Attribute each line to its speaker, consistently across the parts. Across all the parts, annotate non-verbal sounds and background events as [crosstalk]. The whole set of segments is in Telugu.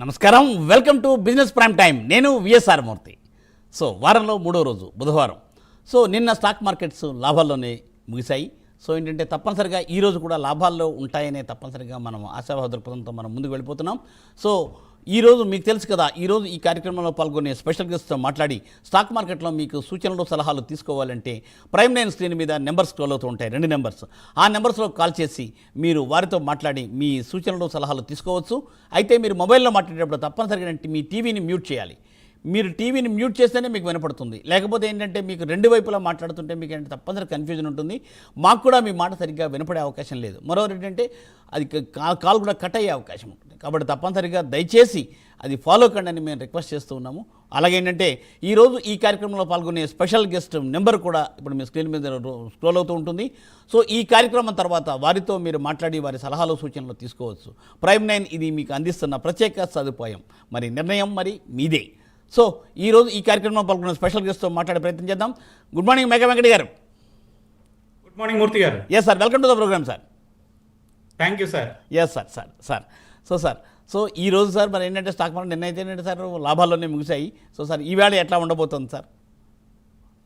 Speaker 1: నమస్కారం. Welcome to business prime time నేను విఎస్ఆర్ మూర్తి. సో వారంలో మూడో రోజు బుధవారం. సో నిన్న స్టాక్ మార్కెట్స్ లాభాల్లోనే ముగిశాయి. సో ఏంటంటే తప్పనిసరిగా ఈ రోజు కూడా లాభాల్లో ఉంటాయనే తప్పనిసరిగా మనం ఆశాభావ దృక్పథంతో మనం ముందుకు వెళ్ళిపోతున్నాం. సో ఈరోజు మీకు తెలుసు కదా ఈరోజు ఈ కార్యక్రమంలో పాల్గొనే స్పెషల్ గెస్ట్తో మాట్లాడి స్టాక్ మార్కెట్లో మీకు సూచనలు సలహాలు తీసుకోవాలంటే ప్రైమ్ లైన్ స్క్రీన్ మీద నెంబర్స్ స్క్రోల్ అవుతూ ఉంటాయి రెండు నెంబర్స్. ఆ నెంబర్స్లో కాల్ చేసి మీరు వారితో మాట్లాడి మీ సూచనలు సలహాలు తీసుకోవచ్చు. అయితే మీరు మొబైల్లో మాట్లాడేటప్పుడు తప్పనిసరిగా మీ టీవీని మ్యూట్ చేయాలి. మీరు టీవీని మ్యూట్ చేస్తేనే మీకు వినపడుతుంది. లేకపోతే ఏంటంటే మీకు రెండు వైపులా మాట్లాడుతుంటే మీకు ఏంటంటే తప్పనిసరి కన్ఫ్యూజన్ ఉంటుంది. మాకు కూడా మీ మాట సరిగ్గా వినపడే అవకాశం లేదు. మరొకటి ఏంటంటే అది కాల్ కూడా కట్ అయ్యే అవకాశం ఉంటుంది. కాబట్టి తప్పనిసరిగా దయచేసి అది ఫాలో కండి అని మేము రిక్వెస్ట్ చేస్తూ ఉన్నాము. అలాగే ఏంటంటే ఈరోజు ఈ కార్యక్రమంలో పాల్గొనే స్పెషల్ గెస్ట్ నెంబర్ కూడా ఇప్పుడు మీ స్క్రీన్ మీద స్క్రోల్ అవుతూ ఉంటుంది. సో ఈ కార్యక్రమం తర్వాత వారితో మీరు మాట్లాడి వారి సలహాలు సూచనలు తీసుకోవచ్చు. ప్రైమ్ నైన్ ఇది మీకు అందిస్తున్న ప్రత్యేక సదుపాయం. మరి నిర్ణయం మరి మీదే. సో ఈరోజు ఈ కార్యక్రమంలో పాల్గొన్న స్పెషల్ గెస్ట్తో మాట్లాడే ప్రయత్నం చేద్దాం. గుడ్ మార్నింగ్ మేఘా వెంకటి గారు.
Speaker 2: గుడ్ మార్నింగ్ మూర్తి గారు.
Speaker 1: Yes sir welcome to the program sir
Speaker 2: thank you sir
Speaker 1: yes sir sir sir so sir so ఈ రోజు సార్ మరి ఏంటంటే స్టాక్ మార్కెట్ నిన్న అయితే ఏంటంటే సార్ లాభాల్లోనే ముగిశాయి. సో సార్ ఈవేళ ఎట్లా ఉండబోతుంది సార్?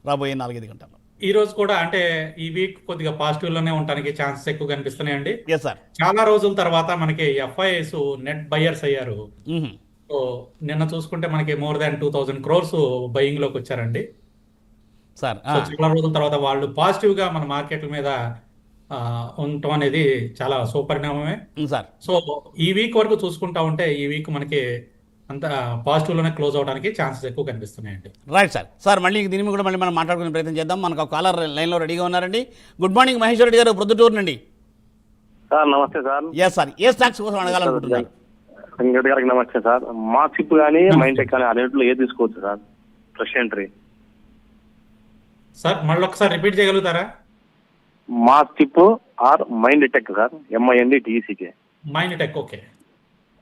Speaker 1: రాబోయే నాలుగైదు గంటల్లో.
Speaker 2: ఈ రోజు కూడా అంటే ఈ వీక్ కొద్దిగా పాజిటివ్లోనే ఉండడానికి ఛాన్సెస్ ఎక్కువ కనిపిస్తున్నాయండి.
Speaker 1: సార్
Speaker 2: చాలా రోజుల తర్వాత మనకి ఎఫ్ఐఎస్ నెట్ బయర్స్ అయ్యారు. సో నిన్న చూసుకుంటే మనకి more than two thousand crores బయింగ్లోకి వచ్చారండి.
Speaker 1: సార్
Speaker 2: చాలా రోజుల తర్వాత వాళ్ళు పాజిటివ్గా మన మార్కెట్ల మీద ఉండటం అనేది చాలా సుపరిణామమే.
Speaker 1: సార్.
Speaker 2: సో ఈ వీక్ వరకు చూసుకుంటా ఉంటే ఈ వీక్ మనకి అంత పాజిటివ్లోనే క్లోజ్ అవడానికి ఛాన్సెస్ ఎక్కువ కనిపిస్తున్నాయండి.
Speaker 1: Right sir. సార్ మళ్ళీ దీని కూడా మళ్ళీ మనం మాట్లాడుకునే ప్రయత్నం చేద్దాం. మనకు ఒక కాలర్ లైన్లో రెడీగా ఉన్నారండి. గుడ్ మార్నింగ్ మహేశ్వర్ రెడ్డి గారు ప్రొద్దుటూరు నుండి.
Speaker 3: సార్ నమస్తే సార్.
Speaker 1: Yes sir. ఏ స్టాక్స్ కోసం అడగాలనుకుంటున్నారు?
Speaker 3: వెంకట గారికి నమస్తే సార్. మా చిప్ కానీ మైండ్ టెక్ కానీ రెంట్లో ఏది తీసుకోవచ్చు సార్? Fresh entry.
Speaker 2: సార్ మళ్ళీ ఒకసారి రిపీట్ చేయగలుగుతారా?
Speaker 3: మా chip or mind tech sir MIND TCK
Speaker 2: mind tech okay.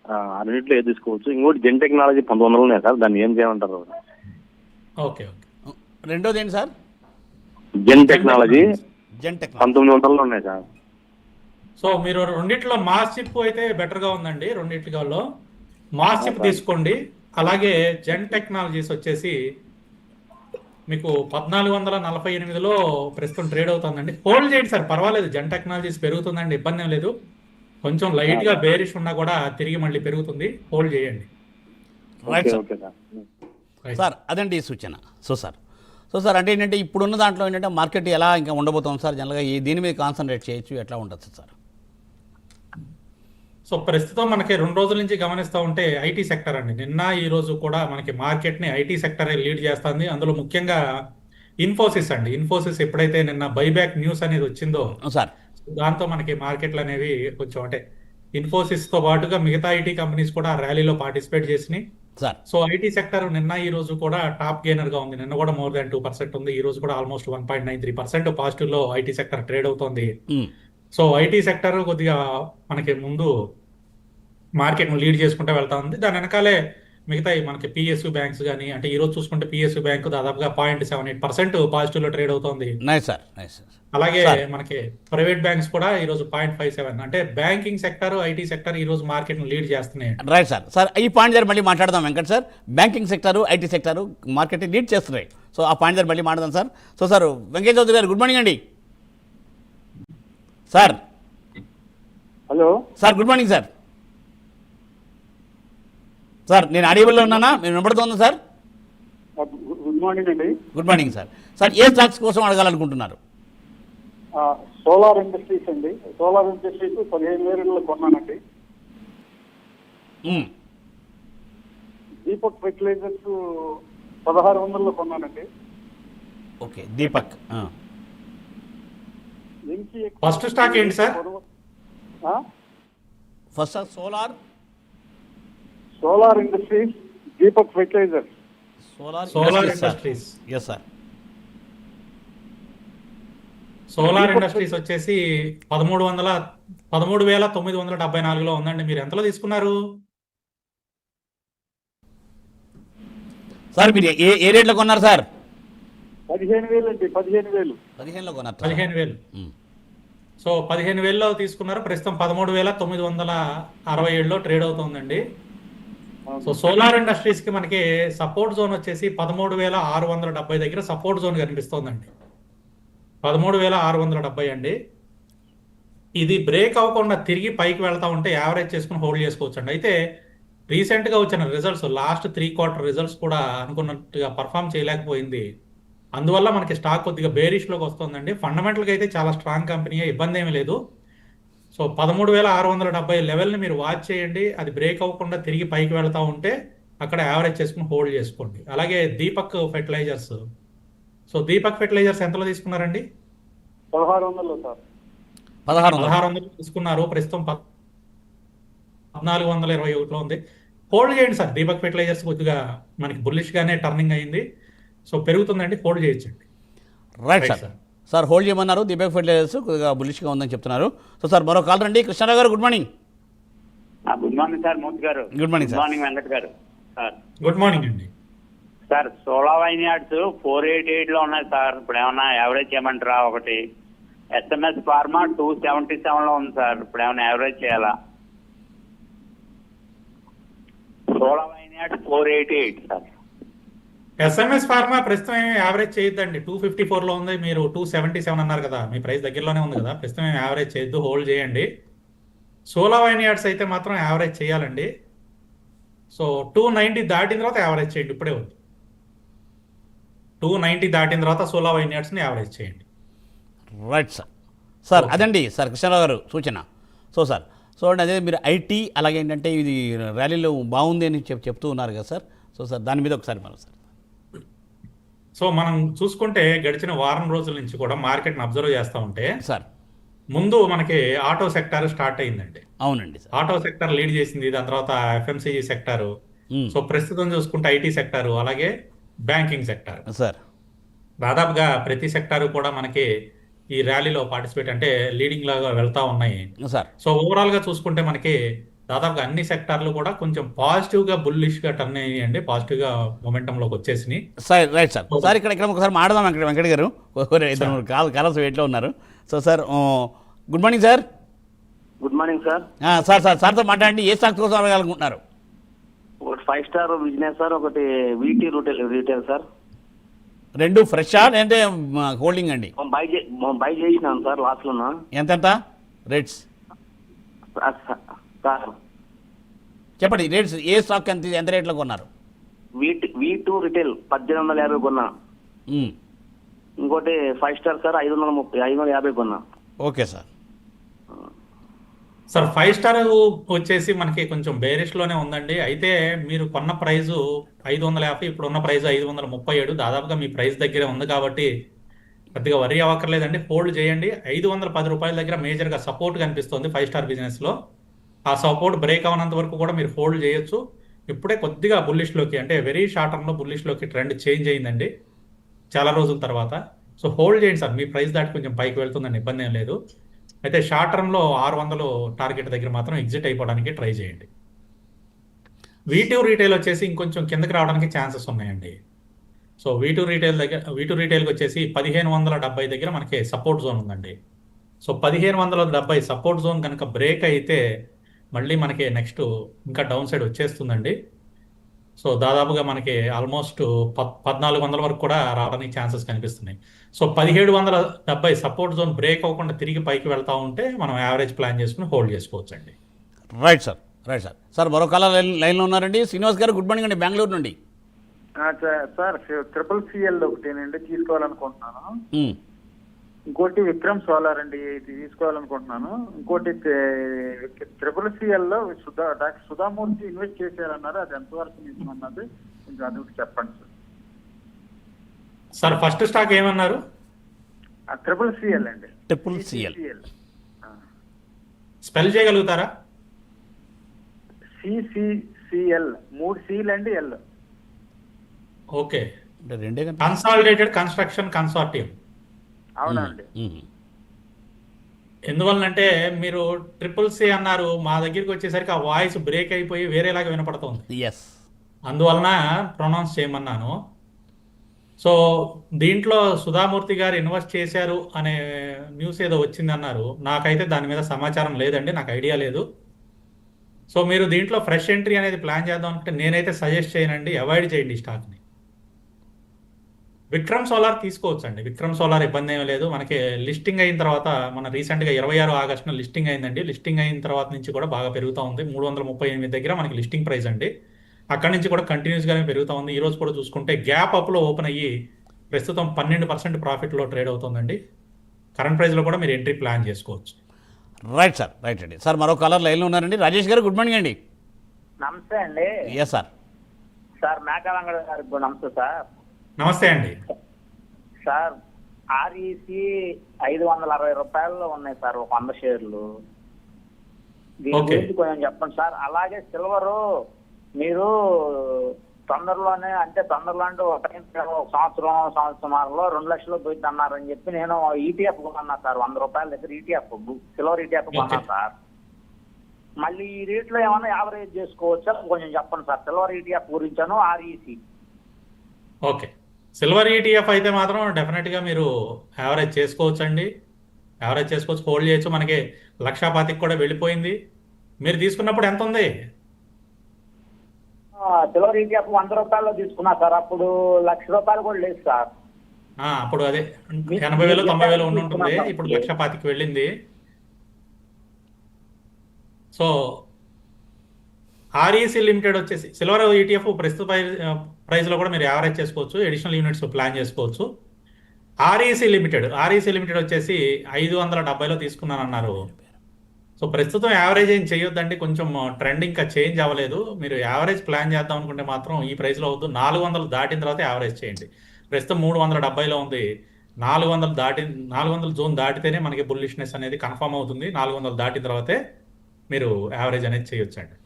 Speaker 3: ఆ రెంట్లో ఏది తీసుకోవచ్చు? ఇంకోటి జెన్ టెక్నాలజీ పంతొమ్మిది వందలు ఉన్నాయి సార్ దాన్ని ఏం చేయమంటారు
Speaker 2: ఓకే ఓకే.
Speaker 1: రెండోది ఏంటి sir?
Speaker 3: Zen technology
Speaker 1: Zen tech
Speaker 3: పంతొమ్మిది వందలు ఉన్నాయి సార్.
Speaker 2: సో మీరు రెండిట్లో మాస్ చిప్ అయితే బెటర్గా ఉందండి రెండిట్లో మాస్ చిప్ తీసుకోండి. అలాగే జెన్ టెక్నాలజీస్ వచ్చేసి మీకు పద్నాలుగు వందల నలభై ఎనిమిదిలో ప్రస్తుతం ట్రేడ్ అవుతుందండి. హోల్డ్ చేయండి సార్ పర్వాలేదు. జెన్ టెక్నాలజీస్ పెరుగుతుందండి ఇబ్బంది ఏం లేదు. కొంచెం లైట్గా బేరిష్ ఉన్నా కూడా తిరిగి మళ్ళీ పెరుగుతుంది. హోల్డ్ చేయండి.
Speaker 1: సార్
Speaker 3: ఓకే సార్
Speaker 1: సార్ అదండి ఈ సూచన. సో సార్ సో సార్ అంటే ఏంటంటే ఇప్పుడున్న దాంట్లో ఏంటంటే మార్కెట్ ఎలా ఇంకా ఉండబోతుంది సార్ జనరల్గా ఈ దీని మీద కాన్సన్ట్రేట్ చేయొచ్చు ఎట్లా ఉండొచ్చు సార్
Speaker 2: సో ప్రస్తుతం మనకి రెండు రోజుల నుంచి గమనిస్తూ ఉంటే ఐటీ సెక్టర్ అండి. నిన్న ఈ రోజు కూడా మనకి మార్కెట్ని ఐటీ సెక్టర్ లీడ్ చేస్తుంది. అందులో ముఖ్యంగా ఇన్ఫోసిస్ అండి. ఇన్ఫోసిస్ ఎప్పుడైతే నిన్న బైబ్యాక్ న్యూస్ అనేది వచ్చిందో
Speaker 1: సార్.
Speaker 2: దాంతో మనకి మార్కెట్లు అనేవి కొంచెం అంటే ఇన్ఫోసిస్తో పాటుగా మిగతా ఐటీ కంపెనీస్ కూడా ర్యాలీలో పార్టిసిపేట్ చేసినాయి. సో ఐటీ సెక్టర్ నిన్న ఈ రోజు కూడా టాప్ గెయినర్గా ఉంది. నిన్న కూడా మోర్ దాన్ టూ పర్సెంట్ ఉంది. ఈ రోజు కూడా almost one point nine three percent పాజిటివ్లో IT sector trade అవుతోంది. సో ఐటీ సెక్టర్ కొద్దిగా మనకి ముందు మార్కెట్ లీడ్ చేసుకుంటూ వెళ్తా ఉంది. దాని వెనకాలే మిగతా మనకి పిఎస్యు బ్యాంక్స్ కానీ అంటే ఈ రోజు చూసుకుంటే పిఎస్యు బ్యాంక్ దాదాపుగా పాయింట్ సెవెన్ ఎయిట్ పర్సెంట్ పాజిటివ్లో ట్రేడ్ అవుతోంది.
Speaker 1: నైస్ సార్ నైస్ సార్
Speaker 2: అలాగే. మనకి ప్రైవేట్ బ్యాంక్స్ కూడా ఈ రోజు పాయింట్ ఫైవ్ సెవెన్ అంటే బ్యాంకింగ్ సెక్టర్ ఐటీ సెక్టర్ ఈ రోజు మార్కెట్ లీడ్ చేస్తున్నాయి.
Speaker 1: రైట్ సార్ సార్ ఈ పాయింట్ దగ్గర మళ్ళీ మాట్లాడదాం Venkat sir banking sector IT sector market lead చేస్తున్నాయి. సో ఆ పాయింట్ దగ్గర మళ్ళీ మాట్లాడదాం sir so sir Venkaiah Chowdary గారు గుడ్ మార్నింగ్ అండి. Sir
Speaker 3: hello
Speaker 1: sir good morning sir sir నేను ఆడియబుల్లో ఉన్నానా? మీరు వినపడుతుందా సార్?
Speaker 4: గుడ్ మార్నింగ్ అండి.
Speaker 1: Good morning sir. సార్ ఏ స్టాక్స్ కోసం అడగాలనుకుంటున్నారు?
Speaker 4: ఆ, సోలార్ ఇండస్ట్రీస్ అండి. సోలార్ ఇండస్ట్రీస్ పదిహేను వేలలో కొన్నానండి. దీపక్ ఫెర్టిలైజర్స్ పదహారు వందలలో కొన్నానండి.
Speaker 1: ఓకే దీపక్
Speaker 2: First stock ఏంటి సార్?
Speaker 4: ఆ?
Speaker 1: First solar
Speaker 4: solar industries Deepak fertilisers.
Speaker 1: Solar
Speaker 2: solar
Speaker 1: industries yes sir
Speaker 2: solar industries వచ్చేసి పదమూడు వందల పదమూడు వేల తొమ్మిది వందల డెబ్బై నాలుగులో ఉందండి. మీరు ఎంతలో తీసుకున్నారు?
Speaker 1: సార్ మీరు ఏ ఏ రేట్లో కొన్నారు సార్?
Speaker 4: పదిహేను వేలు అండి పదిహేను వేలు.
Speaker 1: పదిహేనులో కొన్నారు సార్.
Speaker 2: పదిహేను వేలు. సో పదిహేను వేలలో తీసుకున్నారు. ప్రస్తుతం పదమూడు వేల తొమ్మిది వందల అరవై ఏడులో ట్రేడ్ అవుతుందండి. సో సోలార్ ఇండస్ట్రీస్కి మనకి సపోర్ట్ జోన్ వచ్చేసి పదమూడు వేల ఆరు వందల డెబ్బై దగ్గర సపోర్ట్ జోన్ కనిపిస్తోందండి. పదమూడు వేల ఆరు వందల డెబ్బై అండి. ఇది బ్రేక్ అవ్వకుండా తిరిగి పైకి వెళ్తా ఉంటే యావరేజ్ చేసుకుని హోల్డ్ చేసుకోవచ్చు అండి అయితే రీసెంట్గా వచ్చిన results last three quarter results కూడా అనుకున్నట్టుగా పర్ఫామ్ చేయలేకపోయింది. అందువల్ల మనకి స్టాక్ కొద్దిగా బేరిష్లోకి వస్తుందండి. ఫండమెంటల్గా అయితే చాలా స్ట్రాంగ్ కంపెనీ ఇబ్బంది ఏమీ లేదు. సో పదమూడు వేల ఆరు వందల డెబ్బై లెవెల్ని మీరు వాచ్ చేయండి. అది బ్రేక్ అవ్వకుండా తిరిగి పైకి వెళ్తా ఉంటే అక్కడ యావరేజ్ చేసుకుని హోల్డ్ చేసుకోండి. అలాగే Deepak fertilisers. So Deepak fertilisers ఎంతలో తీసుకున్నారండి?
Speaker 4: పదహారు వందలు సార్.
Speaker 1: పదహారు వందలు.
Speaker 2: పదహారు వందలు తీసుకున్నారు. ప్రస్తుతం పద్- పద్నాలుగు వందల ఇరవై ఒకటిలో ఉంది. హోల్డ్ చేయండి సార్. దీపక్ ఫెర్టిలైజర్స్ కొద్దిగా మనకి బుల్లిష్ గానే టర్నింగ్ అయింది. సో పెరుగుతుందండి. హోల్డ్ చేయొచ్చండి.
Speaker 1: Right
Speaker 2: Right,
Speaker 1: sir.
Speaker 2: sir.
Speaker 1: Sir hold చేయమన్నారు. దీపక్ ఫెర్టిలైజర్స్ కొద్దిగా బులిష్గా ఉందని చెప్తున్నారు. సో సార్ మరో కాల్ రండి. కృష్ణారావు గారు గుడ్ మార్నింగ్
Speaker 5: ఆ, గుడ్ మార్నింగ్ సార్. మూర్తి గారు.
Speaker 1: Good morning sir.
Speaker 5: Morning Venkat గారు. సార్.
Speaker 2: గుడ్ మార్నింగ్ అండి.
Speaker 5: Sir Sula vineyards four eight ఎయిట్లో ఉన్నాయి సార్. ఇప్పుడు ఏమన్నా యావరేజ్ చేయమంటారా? ఒకటి. ఎస్ఎంఎస్ ఫార్మా టూ సెవెంటీ సెవెన్లో ఉంది సార్. ఇప్పుడు ఏమైనా యావరేజ్ చేయాలా? Sula vineyards four eighty eight sir.
Speaker 2: SMS pharma ప్రస్తుతం ఏమి యావరేజ్ చేయొద్దండి. టూ ఫిఫ్టీ లో ఉంది. మీరు టూ సెవెంటీ సెవెన్ అన్నారు కదా. మీ ప్రైస్ దగ్గరలోనే ఉంది కదా. ప్రస్తుతం ఏమి యావరేజ్ చేయొద్దు. హోల్డ్ చేయండి. సోలా వైన్ యార్డ్స్ అయితే మాత్రం యావరేజ్ చేయాలండి. సో టూ నైంటీ దాటిన తర్వాత యావరేజ్ చేయండి. ఇప్పుడే వద్దు టూ నైంటీ దాటిన తర్వాత సోలా వైన్ యార్డ్స్ని యావరేజ్ చేయండి.
Speaker 1: రైట్ సార్ సార్ అదండి. సార్ కృష్ణారావు గారు సూచన. సో సార్ సో అండి అదే మీరు ఐటీ అలాగే ఏంటంటే ఇది ర్యాలీలో బాగుంది అని చెప్ చెప్తూ ఉన్నారు కదా సార్ సో సార్ దాని మీద ఒకసారి మనం సార్
Speaker 2: సో మనం చూసుకుంటే గడిచిన వారం రోజుల నుంచి కూడా మార్కెట్ని అబ్జర్వ్ చేస్తూ ఉంటే
Speaker 1: సార్.
Speaker 2: ముందు మనకి ఆటో సెక్టార్ స్టార్ట్ అయిందండి.
Speaker 1: అవునండి
Speaker 2: ఆటో సెక్టర్ లీడ్ చేసింది దాని తర్వాత ఎఫ్ఎంసీజీ సెక్టారు. సో ప్రస్తుతం చూసుకుంటే ఐటీ సెక్టారు అలాగే బ్యాంకింగ్ సెక్టార్.
Speaker 1: సార్.
Speaker 2: దాదాపుగా ప్రతి సెక్టారు కూడా మనకి ఈ ర్యాలీలో పార్టిసిపేట్ అంటే లీడింగ్ లాగా వెళ్తా ఉన్నాయి.
Speaker 1: సార్.
Speaker 2: సో ఓవరాల్గా చూసుకుంటే మనకి దాదాపుగా అన్ని సెక్టార్లు కూడా కొంచెం పాజిటివ్గా బుల్లిష్గా టర్న్ అయ్యాయండి పాజిటివ్గా మొమెంటం లోకి వచ్చేసినాయి.
Speaker 1: Sir right sir. సార్ ఇక్కడ ఇక్కడ ఒకసారి మాడదాం వెంకట వెంకట గారు. ఇద్దరు మూడు కాల్ కాలర్స్ వెయిట్లో ఉన్నారు. So sir good morning sir.
Speaker 3: Good morning sir.
Speaker 1: ఆ, సార్ సార్ సార్తో మాట్లాడండి. ఏ స్టాక్ కోసం అడగాలనుకుంటున్నారు?
Speaker 3: ఒకటి ఫైవ్ స్టార్ బిజినెస్ సార్. ఒకటి వీటీ రిటైల్ రీటైల్ సార్.
Speaker 1: రెండు ఫ్రెషా లేదంటే హోల్డింగ్ అండి?
Speaker 3: బై బై చేసినాను సార్ లాస్ట్ లోనా
Speaker 1: ఎంతెంత? రేట్స్?
Speaker 3: సార్
Speaker 1: చెప్పండి రేట్స్ ఏ స్టాక్ ఎంత ఎంత రేట్లో కొన్నారు?
Speaker 3: వీటి వీ టూ రిటైల్ పద్దెనిమిది వందల యాభై కొన్నా. ఇంకోటి ఫైవ్ స్టార్ సార్ ఐదు వందల ముప్పై ఐదు వందల యాభై కొన్నా.
Speaker 1: Okay sir.
Speaker 2: Sir five star వచ్చేసి మనకి కొంచెం బేరిష్లోనే ఉందండి. అయితే మీరు కొన్న ప్రైస్ ఐదు వందల యాభై ఇప్పుడు ఉన్న ప్రైస్ ఐదు వందల ముప్పై ఏడు. దాదాపుగా మీ ప్రైస్ దగ్గరే ఉంది కాబట్టి పెద్దగా వరి అవ్వక్కర్లేదండి. హోల్డ్ చేయండి. ఐదు వందల పది రూపాయల దగ్గర మేజర్గా సపోర్ట్ కనిపిస్తుంది ఫైవ్ స్టార్ బిజినెస్లో. ఆ సపోర్ట్ బ్రేక్ అవనంత వరకు కూడా మీరు హోల్డ్ చేయొచ్చు. ఇప్పుడే కొద్దిగా బుల్లిష్లోకి అంటే వెరీ షార్ట్ టర్మ్లో బుల్లిష్లోకి ట్రెండ్ చేంజ్ అయిందండి. చాలా రోజుల తర్వాత. సో హోల్డ్ చేయండి సార్. మీ ప్రైస్ దాటి కొంచెం పైకి వెళ్తుందని ఇబ్బంది ఏం లేదు. అయితే షార్ట్ టర్మ్లో ఆరు వందలు టార్గెట్ దగ్గర మాత్రం ఎగ్జిట్ అయిపోవడానికి ట్రై చేయండి. వీటూ రీటైల్ వచ్చేసి ఇంకొంచెం కిందకి రావడానికి ఛాన్సెస్ ఉన్నాయండి. సో వీటూ రీటైల్ దగ్గర వీటూ రీటైల్కి వచ్చేసి పదిహేను వందల డెబ్బై దగ్గర మనకి సపోర్ట్ జోన్ ఉందండి. సో పదిహేను వందల డెబ్బై సపోర్ట్ జోన్ కనుక బ్రేక్ అయితే మళ్ళీ మనకి నెక్స్ట్ ఇంకా డౌన్ సైడ్ వచ్చేస్తుందండి. సో దాదాపుగా మనకి ఆల్మోస్ట్ పద్ పద్నాలుగు వందల వరకు కూడా రావడానికి ఛాన్సెస్ కనిపిస్తున్నాయి. సో పదిహేడు వందల డెబ్బై సపోర్ట్ జోన్ బ్రేక్ అవ్వకుండా తిరిగి పైకి వెళ్తా ఉంటే మనం యావరేజ్ ప్లాన్ చేసుకుని హోల్డ్ చేసుకోవచ్చు అండి
Speaker 1: right sir right sir. Sir మరో కాల లైన్ లైన్లో ఉన్నారండి. శ్రీనివాస్ గారు గుడ్ మార్నింగ్ అండి. బెంగళూరు నుండి.
Speaker 4: సార్ ట్రిపుల్ సిఎల్ ఒకటేనండి. తీసుకోవాలనుకుంటున్నాను. ఇంకోటి విక్రమ్ సోలార్ అండి ఇది తీసుకోవాలనుకుంటున్నాను. ఇంకోటి triple సిఎల్లో Sudha doctor Sudha Murty invest చేశారన్నారు. అది ఎంతవరకు నిజం అన్నది కొంచెం అది ఒకటి చెప్పండి సార్.
Speaker 2: సార్ ఫస్ట్ స్టాక్ ఏమన్నారు?
Speaker 4: ఆ ట్రిపుల్ సిఎల్ అండి.
Speaker 1: Triple CL.
Speaker 4: సిఎల్.
Speaker 2: స్పెల్ చేయగలుగుతారా?
Speaker 4: సిసిసిఎల్ మూడు సీల్ అండి ఎల్.
Speaker 2: ఓకే.
Speaker 1: అంటే రెండే కదా
Speaker 2: కన్సాలిడేటెడ్ కన్స్ట్రక్షన్ కన్సార్టియం
Speaker 4: అవునండి.
Speaker 2: ఎందువల్లంటే మీరు ట్రిపుల్ సి అన్నారు మా దగ్గరికి వచ్చేసరికి ఆ వాయిస్ బ్రేక్ అయిపోయి వేరేలాగా వినపడుతుంది.
Speaker 1: ఎస్
Speaker 2: అందువలన ప్రొనౌన్స్ చేయమన్నాను. సో దీంట్లో సుధామూర్తి గారు ఇన్వెస్ట్ చేశారు అనే న్యూస్ ఏదో వచ్చింది అన్నారు. నాకైతే దాని మీద సమాచారం లేదండి నాకు ఐడియా లేదు. సో మీరు దీంట్లో ఫ్రెష్ ఎంట్రీ అనేది ప్లాన్ చేద్దాం అనుకుంటే నేనైతే సజెస్ట్ చేయనండి అవాయిడ్ చేయండి ఈ స్టాక్ని. విక్రమ్ సోలార్ తీసుకోవచ్చు అండి విక్రమ్ సోలార్ ఇబ్బంది ఏమీ లేదు. మనకి లిస్టింగ్ అయిన తర్వాత మన రీసెంట్గా ఇరవై ఆరు ఆగస్టున లిస్టింగ్ అయిందండి. లిస్టింగ్ అయిన తర్వాత నుంచి కూడా బాగా పెరుగుతూ ఉంది. మూడు వందల ముప్పై ఎనిమిది దగ్గర మనకి లిస్టింగ్ ప్రైస్ అండి. అక్కడి నుంచి కూడా కంటిన్యూస్గానే పెరుగుతూ ఉంది. ఈ రోజు కూడా చూసుకుంటే గ్యాప్ అప్లో ఓపెన్ అయ్యి ప్రస్తుతం పన్నెండు పర్సెంట్ ప్రాఫిట్లో ట్రేడ్ అవుతుందండి. కరెంట్ ప్రైస్లో కూడా మీరు ఎంట్రీ ప్లాన్ చేసుకోవచ్చు.
Speaker 1: రైట్ సార్ రైట్ అండి. సార్ మరో కలర్ లైన్లో ఉన్నారండి. రాజేష్ గారు గుడ్ మార్నింగ్ అండి.
Speaker 5: నమస్తే అండి.
Speaker 1: ఎస్ సార్
Speaker 5: సార్ మేకలంగడ గారికి నమస్తే సార్.
Speaker 2: నమస్తే అండి.
Speaker 5: సార్ ఆర్ఈసి ఐదు వందల అరవై రూపాయల్లో ఉన్నాయి సార్ ఒక వంద షేర్లు. దీని. గురించి కొంచెం చెప్పండి సార్. అలాగే సిల్వరు మీరు తొందరలోనే అంటే తొందరలో అంటే ఒక టైం ఒక సంవత్సరం సంవత్సరంలో రెండు లక్షలు పోయింది అన్నారని చెప్పి నేను ఈటీఎఫ్ కొన్నా సార్ వంద రూపాయల దగ్గర E ఈటీఎఫ్ సిల్వర్ ఈటీఎఫ్ కొన్నా. సార్. మళ్ళీ ఈ రేట్లో ఏమైనా యావరేజ్ చేసుకోవచ్చా? కొంచెం చెప్పండి సార్. సిల్వర్ ఈటీఎఫ్ గురించాను E REC
Speaker 2: okay. Silver ETF అయితే మాత్రం డెఫినెట్గా మీరు యావరేజ్ చేసుకోవచ్చు అండి యావరేజ్ చేసుకోవచ్చు హోల్డ్ చేయొచ్చు. మనకి లక్షా పాతికి కూడా వెళ్ళిపోయింది. మీరు తీసుకున్నప్పుడు ఎంత ఉంది?
Speaker 5: సిల్వర్ ఈటీఎఫ్ వంద రూపాయల్లో తీసుకున్నా సార్. అప్పుడు లక్ష రూపాయలు కూడా లేదు సార్.
Speaker 2: అప్పుడు అదే. ఎనభై వేలు తొంభై వేలు ఉండి ఉంటుంది ఇప్పుడు లక్ష పాతికి వెళ్ళింది. సో ఆర్ఈసి లిమిటెడ్ వచ్చేసి సిల్వర్ ఈటీఎఫ్ ప్రస్తుత ప్రైస్లో కూడా మీరు యావరేజ్ చేసుకోవచ్చు ఎడిషనల్ యూనిట్స్ ప్లాన్ చేసుకోవచ్చు. ఆర్ఈసీ లిమిటెడ్ ఆర్ఈసీ లిమిటెడ్ వచ్చేసి ఐదు వందల డెబ్బైలో తీసుకున్నాను అన్నారు సో ప్రస్తుతం యావరేజ్ ఏం చేయొద్దండి కొంచెం ట్రెండ్ ఇంకా చేంజ్ అవ్వలేదు. మీరు యావరేజ్ ప్లాన్ చేద్దాం అనుకుంటే మాత్రం ఈ ప్రైస్లో వద్దు నాలుగు వందలు దాటిన తర్వాత యావరేజ్ చేయండి. ప్రస్తుతం మూడు వందల డెబ్బైలో ఉంది. నాలుగు వందలు దాటి నాలుగు వందల జోన్ దాటితేనే మనకి బుల్లిష్నెస్ అనేది కన్ఫర్మ్ అవుతుంది. నాలుగు వందలు దాటిన తర్వాతే మీరు యావరేజ్ అనేది చేయొచ్చండి.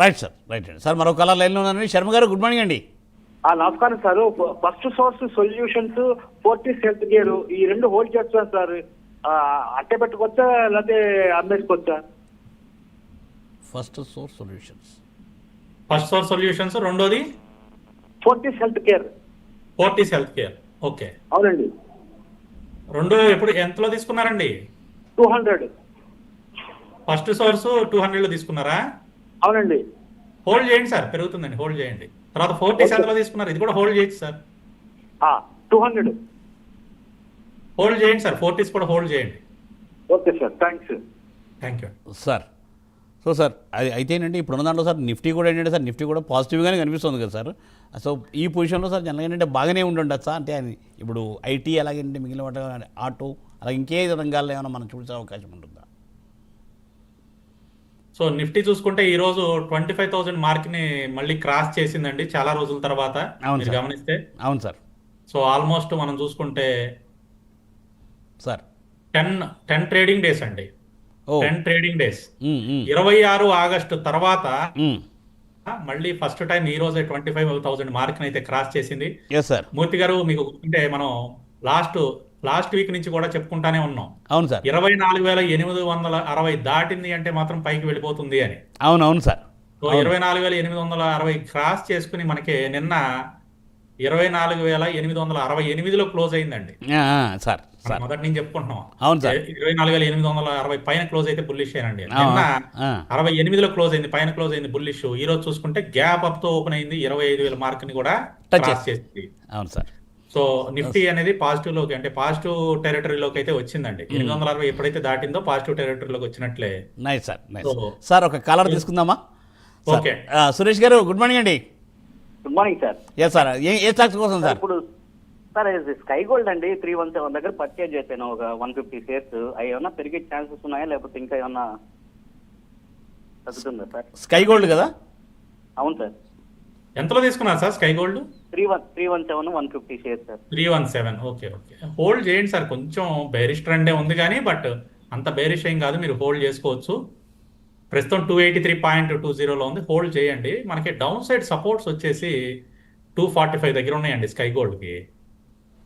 Speaker 1: రైట్ సార్ రైట్ అండి సార్ మరో కలర్ లైన్లో ఉన్నారండి. శర్మ గారు గుడ్ మార్నింగ్ అండి.
Speaker 6: ఆ, నమస్కారం sir Firstsource Solutions Fortis Healthcare ఈ రెండు హోల్డ్ చేస్తాను సార్. అట్టే పెట్టుకోవచ్చా లేకపోతే అమ్మేసుకోవచ్చా?
Speaker 1: Firstsource Solutions.
Speaker 2: First source solutions రెండోది?
Speaker 6: Fortis Healthcare
Speaker 2: Fortis Healthcare okay.
Speaker 6: అవునండి.
Speaker 2: రెండు ఎప్పుడు ఎంతలో తీసుకున్నారండి?
Speaker 6: Two hundred.
Speaker 2: First source two హండ్రెడ్లో తీసుకున్నారా?
Speaker 6: అవునండి.
Speaker 2: హోల్డ్ చేయండి సార్ పెరుగుతుందండి హోల్డ్ చేయండి. తర్వాత ఫోర్టీస్ ఎంతలో తీసుకున్నారు. ఇది కూడా హోల్డ్ చేయొచ్చు సార్.
Speaker 6: టూ హండ్రెడ్
Speaker 2: హోల్డ్ చేయండి సార్. ఫోర్టీస్ కూడా హోల్డ్ చేయండి.
Speaker 6: Okay sir. Thanks.
Speaker 2: Thank you
Speaker 1: sir so sir అది అయితేనండి ఇప్పుడు ఉన్న దాంట్లో సార్ నిఫ్టీ కూడా ఏంటంటే సార్ నిఫ్టీ కూడా పాజిటివ్గానే కనిపిస్తుంది కదా సార్. సో ఈ పొజిషన్లో సార్ జనరల్గా ఏంటంటే బాగానే ఉండుండొచ్చా? అంటే ఇప్పుడు ఐటీ అలాగేంటే మిగిలిన వాటి ఆటో అలాగే ఇంకే రంగాల్లో ఏమైనా మనం చూసే అవకాశం ఉంటుందా?
Speaker 2: సో నిఫ్టీ చూసుకుంటే ఈ రోజు ట్వంటీ ఫైవ్ థౌసండ్ మార్క్ని మళ్ళీ క్రాస్ చేసిందండి చాలా రోజుల తర్వాత. మీరు. గమనిస్తే.
Speaker 1: అవును సార్.
Speaker 2: సో ఆల్మోస్ట్ మనం చూసుకుంటే
Speaker 1: sir.
Speaker 2: Ten ten trading days అండి. టెన్ ట్రేడింగ్ డేస్ ఇరవై ఆరు ఆగస్టు తర్వాత. మళ్ళీ ఫస్ట్ టైం ఈ రోజే ట్వంటీ ఫైవ్ థౌసండ్ మార్క్ అయితే క్రాస్ చేసింది. మూర్తి గారు మీకు అంటే మనం లాస్ట్ లాస్ట్ వీక్ నుంచి కూడా చెప్పుకుంటానే ఉన్నాం.
Speaker 1: అవును సార్.
Speaker 2: ఇరవై నాలుగు వేల ఎనిమిది వందల అరవై దాటింది అంటే మాత్రం పైకి వెళ్ళిపోతుంది అని.
Speaker 1: అవును అవును సార్.
Speaker 2: ఇరవై నాలుగు వేల ఎనిమిది వందల అరవై క్రాస్ చేసుకుని మనకి నిన్న ఇరవై నాలుగు వేల ఎనిమిది వందల అరవై ఎనిమిదిలో క్లోజ్ అయిందండి.
Speaker 1: సార్
Speaker 2: మొదటి నుంచి చెప్పుకుంటున్నాం.
Speaker 1: అవును సార్.
Speaker 2: ఇరవై నాలుగు వేల ఎనిమిది వందల అరవై పైన క్లోజ్ అయితే బుల్లిష్
Speaker 1: ఆ,
Speaker 2: నిన్న అరవై ఎనిమిదిలో క్లోజ్ అయింది పైన క్లోజ్ అయింది బుల్లిష్ ఈ రోజు చూసుకుంటే గ్యాప్ అప్తో ఓపెన్ అయింది ఇరవై ఐదు వేల మార్క్ని కూడా క్రాస్ చేసింది.
Speaker 1: అవును సార్.
Speaker 2: సో నిఫ్టీ అనేది పాజిటివ్లోకి అంటే పాజిటివ్ టెరిటరీలోకి అయితే వచ్చిందండి. ఎనిమిది వందల అరవై ఎప్పుడైతే దాటిందో పాజిటివ్ టెరిటరీలోకి వచ్చినట్లే.
Speaker 1: నైస్ సార్ సార్ ఒక కాలర్ తీసుకుందామా?
Speaker 2: ఓకే.
Speaker 1: సురేష్ గారు గుడ్ మార్నింగ్ అండి.
Speaker 6: Good morning sir
Speaker 1: yes sir ఏ ఏ స్టాక్స్ కోసం సార్
Speaker 6: ఇప్పుడు సార్ స్కై గోల్డ్ అండి. త్రీ వన్ సెవెన్ దగ్గర పర్చేజ్ చేశాను. ఒక వన్ ఫిఫ్టీ షేర్స్ అవి ఏమన్నా పెరిగే ఛాన్సెస్ ఉన్నాయా? లేకపోతే ఇంకా ఏమన్నా తగ్గుతుందా సార్
Speaker 1: స్కై గోల్డ్ కదా?
Speaker 6: అవును సార్
Speaker 2: ఎంతలో తీసుకున్నారు sir? Sky Gold?
Speaker 6: Three one three one seven one fifty shares sir.
Speaker 2: Three one seven okay okay. Hold చేయండి సార్ కొంచెం బేరిష్ ట్రెండే ఉంది కానీ బట్ అంత బేరిష్ ఏం కాదు మీరు హోల్డ్ చేసుకోవచ్చు. ప్రస్తుతం two eighty three point two జీరోలో ఉంది హోల్డ్ చేయండి. మనకి డౌన్ సైడ్ సపోర్ట్స్ వచ్చేసి టూ ఫార్టీ ఫైవ్ దగ్గర ఉన్నాయండి స్కై గోల్డ్కి.